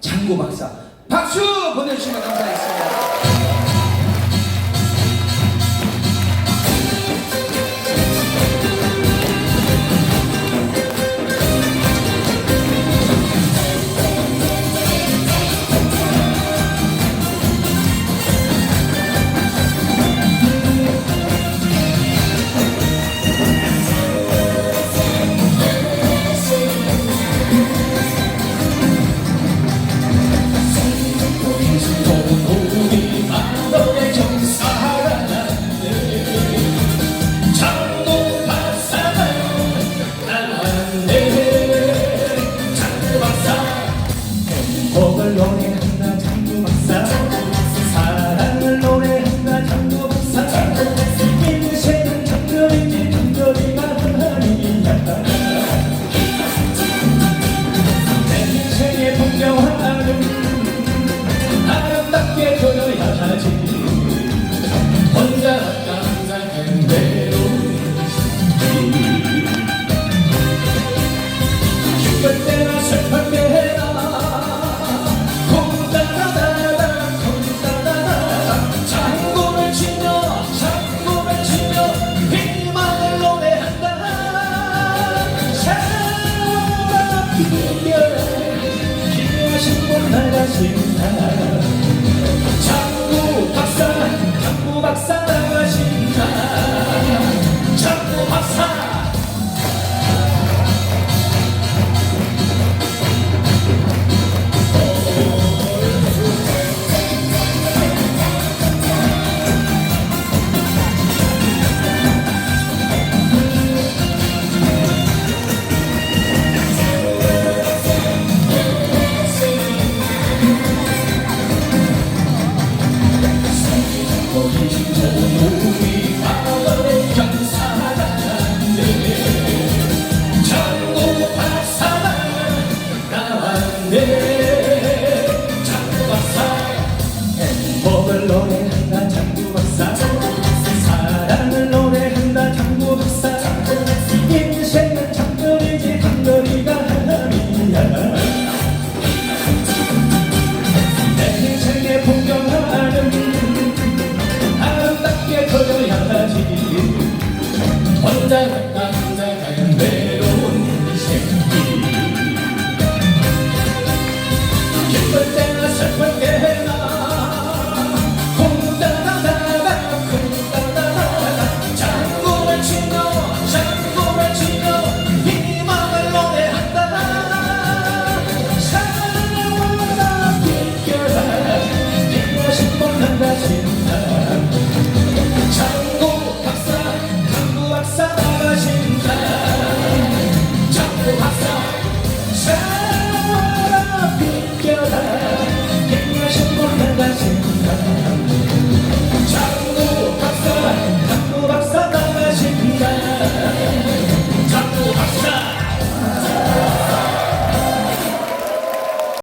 장구 박사 박수 보내주시면 감사하겠습니다. 노래한다 장도 박사 사랑을 노래한다 장도 박사 인생은 장거리지 장거리가 아니야 내 인생의 풍경하는 아름답게 그려야 하지 혼자 깜짝한 외로운 기쁠 때나 슬플 때 분 나가신다 행복을 노래한다 장구 박사. 사랑을 노래한다 장구 박사. 인생은 장거리지 장거리가 아니야 내 인생의 풍경하는 아름답게 하지. 혼자 Yeah.